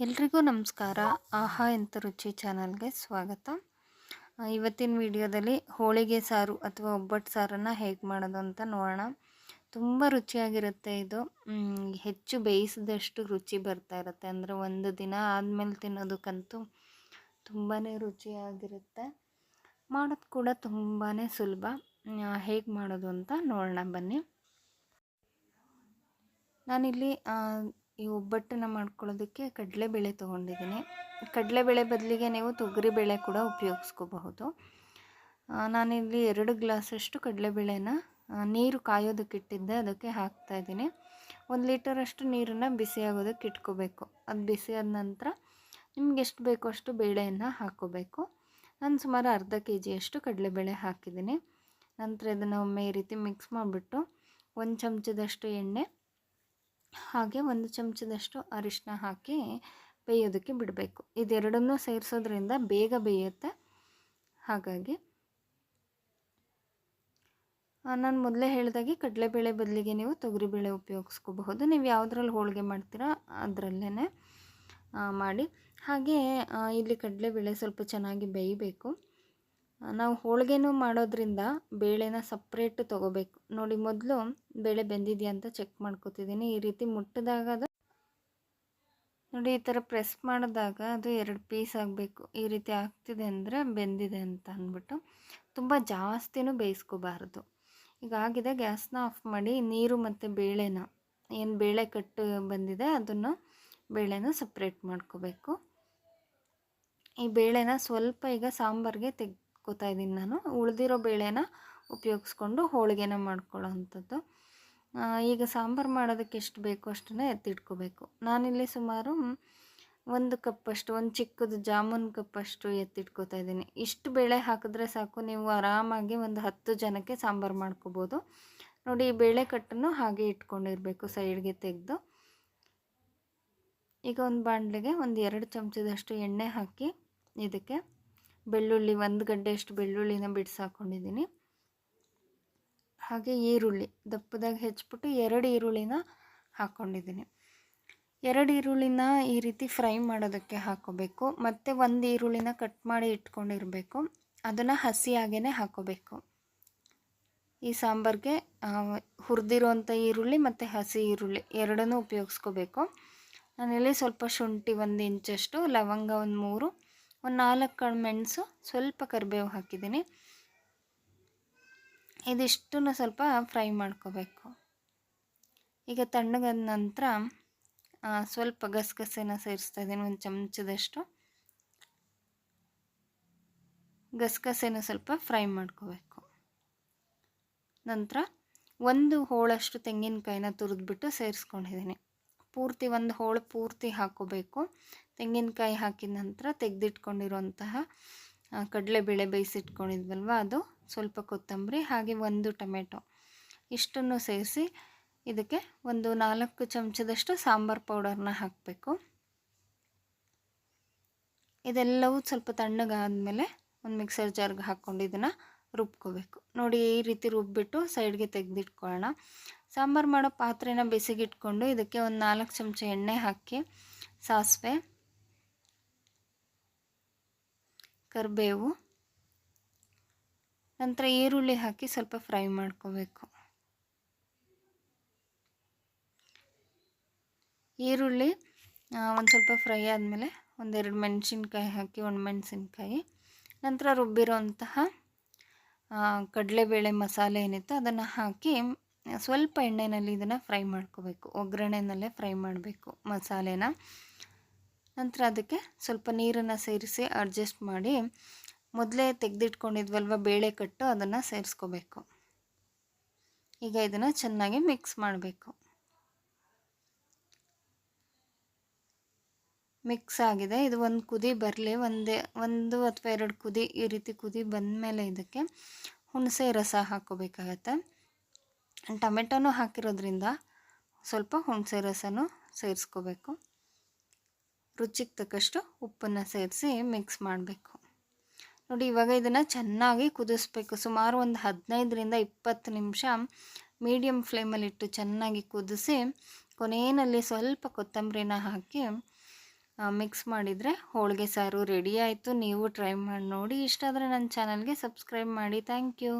ಎಲ್ರಿಗೂ ನಮಸ್ಕಾರ. ಆಹಾ ಎಂತ ರುಚಿ ಚಾನಲ್ಗೆ ಸ್ವಾಗತ. ಇವತ್ತಿನ ವಿಡಿಯೋದಲ್ಲಿ ಹೋಳಿಗೆ ಸಾರು ಅಥವಾ ಒಬ್ಬಟ್ಟು ಸಾರನ್ನು ಹೇಗೆ ಮಾಡೋದು ಅಂತ ನೋಡೋಣ. ತುಂಬ ರುಚಿಯಾಗಿರುತ್ತೆ ಇದು. ಹೆಚ್ಚು ಬೇಯಿಸಿದಷ್ಟು ರುಚಿ ಬರ್ತಾ ಇರುತ್ತೆ. ಅಂದರೆ ಒಂದು ದಿನ ಆದಮೇಲೆ ತಿನ್ನೋದಕ್ಕಂತೂ ತುಂಬಾ ರುಚಿಯಾಗಿರುತ್ತೆ. ಮಾಡೋದು ಕೂಡ ತುಂಬಾ ಸುಲಭ. ಹೇಗೆ ಮಾಡೋದು ಅಂತ ನೋಡೋಣ ಬನ್ನಿ. ನಾನಿಲ್ಲಿ ಈ ಒಬ್ಬಟ್ಟನ್ನು ಮಾಡ್ಕೊಳ್ಳೋದಕ್ಕೆ ಕಡಲೆಬೇಳೆ ತೊಗೊಂಡಿದ್ದೀನಿ. ಕಡಲೆಬೇಳೆ ಬದಲಿಗೆ ನೀವು ತೊಗರಿಬೇಳೆ ಕೂಡ ಉಪಯೋಗಿಸ್ಕೋಬಹುದು. ನಾನಿಲ್ಲಿ ಎರಡು ಗ್ಲಾಸಷ್ಟು ಕಡಲೆಬೇಳೆನ ನೀರು ಕಾಯೋದಕ್ಕಿಟ್ಟಿದ್ದೆ ಅದಕ್ಕೆ ಹಾಕ್ತಾ ಇದ್ದೀನಿ. ಒಂದು ಲೀಟರಷ್ಟು ನೀರನ್ನು ಬಿಸಿಯಾಗೋದಕ್ಕೆ ಇಟ್ಕೋಬೇಕು. ಅದು ಬಿಸಿಯಾದ ನಂತರ ನಿಮ್ಗೆ ಎಷ್ಟು ಬೇಕೋ ಅಷ್ಟು ಬೇಳೆಯನ್ನು ಹಾಕೋಬೇಕು ನಾನು ಸುಮಾರು ಅರ್ಧ ಕೆ ಜಿಯಷ್ಟು ಕಡಲೆಬೇಳೆ ಹಾಕಿದ್ದೀನಿ. ನಂತರ ಇದನ್ನು ಒಮ್ಮೆ ಈ ರೀತಿ ಮಿಕ್ಸ್ ಮಾಡಿಬಿಟ್ಟು ಒಂದು ಚಮಚದಷ್ಟು ಎಣ್ಣೆ ಹಾಗೆ ಒಂದು ಚಮಚದಷ್ಟು ಅರಿಶಿನ ಹಾಕಿ ಬೇಯೋದಕ್ಕೆ ಬಿಡಬೇಕು. ಇದೆರಡನ್ನೂ ಸೇರಿಸೋದ್ರಿಂದ ಬೇಗ ಬೇಯುತ್ತೆ. ಹಾಗಾಗಿ ನಾನು ಮೊದಲೇ ಹೇಳಿದಾಗೆ ಕಡಲೆಬೇಳೆ ಬದಲಿಗೆ ನೀವು ತೊಗರಿಬೇಳೆ ಉಪಯೋಗಿಸ್ಕೋಬಹುದು. ನೀವು ಯಾವುದ್ರಲ್ಲಿ ಹೋಳಿಗೆ ಮಾಡ್ತೀರಾ ಅದರಲ್ಲೇ ಮಾಡಿ. ಹಾಗೆ ಇಲ್ಲಿ ಕಡಲೆಬೇಳೆ ಸ್ವಲ್ಪ ಚೆನ್ನಾಗಿ ಬೇಯಬೇಕು. ನಾವು ಹೋಳಿಗೆನೂ ಮಾಡೋದ್ರಿಂದ ಬೇಳೆನ ಸಪ್ರೇಟ್ ತೊಗೋಬೇಕು. ನೋಡಿ, ಮೊದಲು ಬೇಳೆ ಬೆಂದಿದೆಯಾ ಅಂತ ಚೆಕ್ ಮಾಡ್ಕೋತಿದ್ದೀನಿ. ಈ ರೀತಿ ಮುಟ್ಟಿದಾಗ ಅದು ನೋಡಿ, ಈ ಥರ ಪ್ರೆಸ್ ಮಾಡಿದಾಗ ಅದು ಎರಡು ಪೀಸ್ ಆಗಬೇಕು. ಈ ರೀತಿ ಆಗ್ತಿದೆ ಅಂದರೆ ಬೆಂದಿದೆ ಅಂತ ಅಂದ್ಬಿಟ್ಟು ತುಂಬ ಜಾಸ್ತಿನೂ ಬೇಯಿಸ್ಕೋಬಾರ್ದು. ಈಗ ಆಗಿದೆ, ಗ್ಯಾಸ್ನ ಆಫ್ ಮಾಡಿ ನೀರು ಮತ್ತು ಬೇಳೆನ, ಏನು ಬೇಳೆ ಕಟ್ಟು ಬಂದಿದೆ ಅದನ್ನು ಬೇಳೆನ ಸಪ್ರೇಟ್ ಮಾಡ್ಕೋಬೇಕು. ಈ ಬೇಳೆನ ಸ್ವಲ್ಪ ಈಗ ಸಾಂಬಾರಿಗೆ ತೆಗ್ಕೋತಾ ಇದ್ದೀನಿ ನಾನು. ಉಳಿದಿರೋ ಬೇಳೆನ ಉಪಯೋಗಿಸ್ಕೊಂಡು ಹೋಳಿಗೆನ ಮಾಡ್ಕೊಳ್ಳೋ ಅಂಥದ್ದು ಈಗ ಸಾಂಬಾರು ಮಾಡೋದಕ್ಕೆ ಎಷ್ಟು ಬೇಕೋ ಅಷ್ಟನ್ನೇ ಎತ್ತಿಟ್ಕೋಬೇಕು. ನಾನಿಲ್ಲಿ ಸುಮಾರು ಒಂದು ಕಪ್ಪಷ್ಟು ಒಂದು ಚಿಕ್ಕದು ಜಾಮೂನ್ ಕಪ್ಪಷ್ಟು ಎತ್ತಿಟ್ಕೋತಾ ಇದ್ದೀನಿ. ಇಷ್ಟು ಬೇಳೆ ಹಾಕಿದ್ರೆ ಸಾಕು, ನೀವು ಆರಾಮಾಗಿ ಒಂದು ಹತ್ತು ಜನಕ್ಕೆ ಸಾಂಬಾರು ಮಾಡ್ಕೋಬೋದು. ನೋಡಿ, ಈ ಬೇಳೆ ಕಟ್ಟನ್ನು ಹಾಗೆ ಇಟ್ಕೊಂಡಿರಬೇಕು ಸೈಡ್ಗೆ ತೆಗೆದು. ಈಗ ಒಂದು ಬಾಣಲೆಗೆ ಒಂದು ಎರಡು ಚಮಚದಷ್ಟು ಎಣ್ಣೆ ಹಾಕಿ ಇದಕ್ಕೆ ಬೆಳ್ಳುಳ್ಳಿ, ಒಂದು ಗಡ್ಡೆಯಷ್ಟು ಬೆಳ್ಳುಳ್ಳಿನ ಬಿಡಿಸಿ ಹಾಕ್ಕೊಂಡಿದ್ದೀನಿ ಹಾಗೆ ಈರುಳ್ಳಿ, ದಪ್ಪದಾಗಿ ಹೆಚ್ಚಿಬಿಟ್ಟು ಎರಡು ಈರುಳ್ಳಿನ ಹಾಕ್ಕೊಂಡಿದ್ದೀನಿ ಎರಡು ಈರುಳ್ಳಿನ ಈ ರೀತಿ ಫ್ರೈ ಮಾಡೋದಕ್ಕೆ ಹಾಕೋಬೇಕು. ಮತ್ತು ಒಂದು ಈರುಳ್ಳಿನ ಕಟ್ ಮಾಡಿ ಇಟ್ಕೊಂಡಿರಬೇಕು. ಅದನ್ನು ಹಸಿಯಾಗೇ ಹಾಕೋಬೇಕು. ಈ ಸಾಂಬಾರಿಗೆ ಹುರಿದಿರುವಂಥ ಈರುಳ್ಳಿ ಮತ್ತು ಹಸಿ ಈರುಳ್ಳಿ ಎರಡನ್ನೂ ಉಪಯೋಗಿಸ್ಕೋಬೇಕು. ನಾನಿಲ್ಲಿ ಸ್ವಲ್ಪ ಶುಂಠಿ ಒಂದು ಇಂಚಷ್ಟು, ಲವಂಗ ಒಂದು ಮೂರು ಒಂದು ನಾಲ್ಕು ಕಾಳು ಮೆಣಸು ಸ್ವಲ್ಪ ಕರಿಬೇವು ಹಾಕಿದ್ದೀನಿ. ಇದಿಷ್ಟನ್ನು ಸ್ವಲ್ಪ ಫ್ರೈ ಮಾಡ್ಕೋಬೇಕು. ಈಗ ತಣ್ಣಗಾದ ನಂತರ ಸ್ವಲ್ಪ ಗಸಗಸೆನ ಸೇರಿಸ್ತಾ ಇದ್ದೀನಿ, ಒಂದು ಚಮಚದಷ್ಟು. ಗಸಗಸೆನ ಸ್ವಲ್ಪ ಫ್ರೈ ಮಾಡ್ಕೋಬೇಕು. ನಂತರ ಒಂದು ಹೋಳಷ್ಟು ತೆಂಗಿನಕಾಯಿನ ತುರಿದ್ಬಿಟ್ಟು ಸೇರಿಸ್ಕೊಂಡಿದ್ದೀನಿ. ಪೂರ್ತಿ ಒಂದು ಹೋಳು ಪೂರ್ತಿ ಹಾಕೋಬೇಕು. ತೆಂಗಿನಕಾಯಿ ಹಾಕಿದ ನಂತರ ತೆಗೆದಿಟ್ಕೊಂಡಿರುವಂತಹ ಕಡಲೆಬೇಳೆ ಬೇಯಿಸಿಟ್ಕೊಂಡಿದ್ವಲ್ವ ಅದು? ಸ್ವಲ್ಪ ಕೊತ್ತಂಬರಿ, ಹಾಗೆ ಒಂದು ಟೊಮೆಟೊ. ಇಷ್ಟನ್ನು ಸೇರಿಸಿ ಇದಕ್ಕೆ ಒಂದು ನಾಲ್ಕು ಚಮಚದಷ್ಟು ಸಾಂಬಾರು ಪೌಡರ್ನ ಹಾಕಬೇಕು. ಇದೆಲ್ಲವೂ ಸ್ವಲ್ಪ ತಣ್ಣಗಾದಮೇಲೆ ಒಂದು ಮಿಕ್ಸರ್ ಜಾರ್ಗೆ ಹಾಕ್ಕೊಂಡು ಇದನ್ನು ರುಬ್ಕೋಬೇಕು. ನೋಡಿ ಈ ರೀತಿ ರುಬ್ಬಿಟ್ಟು ಸೈಡ್ಗೆ ತೆಗೆದಿಟ್ಕೊಳ್ಳೋಣ. ಸಾಂಬಾರು ಮಾಡೋ ಪಾತ್ರೆನ ಬಿಸಿಗಿಟ್ಕೊಂಡು ಇದಕ್ಕೆ ಒಂದು ನಾಲ್ಕು ಚಮಚ ಎಣ್ಣೆ ಹಾಕಿ ಸಾಸಿವೆ, ಕರಿಬೇವು, ನಂತರ ಈರುಳ್ಳಿ ಹಾಕಿ ಸ್ವಲ್ಪ ಫ್ರೈ ಮಾಡ್ಕೋಬೇಕು. ಈರುಳ್ಳಿ ಒಂದು ಸ್ವಲ್ಪ ಫ್ರೈ ಆದಮೇಲೆ ಒಂದೆರಡು ಮೆಣಸಿನ್ಕಾಯಿ ಹಾಕಿ ಒಣಮೆಣಸಿನ್ಕಾಯಿ ನಂತರ ರುಬ್ಬಿರೋಂತಹ ಕಡಲೆಬೇಳೆ ಮಸಾಲೆ ಏನಿತ್ತು ಅದನ್ನು ಹಾಕಿ, ಸ್ವಲ್ಪ ಎಣ್ಣೆಯಲ್ಲಿ ಇದನ್ನು ಫ್ರೈ ಮಾಡ್ಕೋಬೇಕು. ಒಗ್ಗರಣೆನಲ್ಲೇ ಫ್ರೈ ಮಾಡಬೇಕು ಮಸಾಲೆನ. ನಂತರ ಅದಕ್ಕೆ ಸ್ವಲ್ಪ ನೀರನ್ನು ಸೇರಿಸಿ ಅಡ್ಜಸ್ಟ್ ಮಾಡಿ, ಮೊದಲೇ ತೆಗೆದಿಟ್ಕೊಂಡಿದ್ವಲ್ವ ಬೇಳೆ ಕಟ್ಟು ಅದನ್ನು ಸೇರಿಸ್ಕೋಬೇಕು. ಈಗ ಇದನ್ನು ಚೆನ್ನಾಗಿ ಮಿಕ್ಸ್ ಮಾಡಬೇಕು. ಮಿಕ್ಸ್ ಆಗಿದೆ. ಇದು ಒಂದು ಕುದಿ ಬರಲಿ, ಒಂದೇ, ಒಂದು ಅಥವಾ ಎರಡು ಕುದಿ ಈ ರೀತಿ ಕುದಿ ಬಂದಮೇಲೆ ಇದಕ್ಕೆ ಹುಣಸೆ ರಸ ಹಾಕೋಬೇಕಾಗತ್ತೆ. ಟೊಮೆಟೊನೂ ಹಾಕಿರೋದ್ರಿಂದ ಸ್ವಲ್ಪ ಹುಣಸೆ ರಸನೂ ಸೇರಿಸ್ಕೋಬೇಕು. ರುಚಿಗೆ ತಕ್ಕಷ್ಟು ಉಪ್ಪನ್ನು ಸೇರಿಸಿ ಮಿಕ್ಸ್ ಮಾಡಬೇಕು. ನೋಡಿ, ಇವಾಗ ಇದನ್ನು ಚೆನ್ನಾಗಿ ಕುದಿಸ್ಬೇಕು. ಸುಮಾರು ಒಂದು ಹದಿನೈದರಿಂದ ಇಪ್ಪತ್ತು ನಿಮಿಷ ಮೀಡಿಯಮ್ ಫ್ಲೇಮಲ್ಲಿಟ್ಟು ಚೆನ್ನಾಗಿ ಕುದಿಸಿ ಕೊನೆಯಲ್ಲಿ ಸ್ವಲ್ಪ ಕೊತ್ತಂಬರಿನ ಹಾಕಿ ಮಿಕ್ಸ್ ಮಾಡಿದರೆ ಹೋಳಿಗೆ ಸಾರು ರೆಡಿ ಆಯಿತು. ನೀವು ಟ್ರೈ ಮಾಡಿ ನೋಡಿ. ಇಷ್ಟ ಆದರೆ ನನ್ನ ಚಾನಲ್ಗೆ ಸಬ್ಸ್ಕ್ರೈಬ್ ಮಾಡಿ. Thank you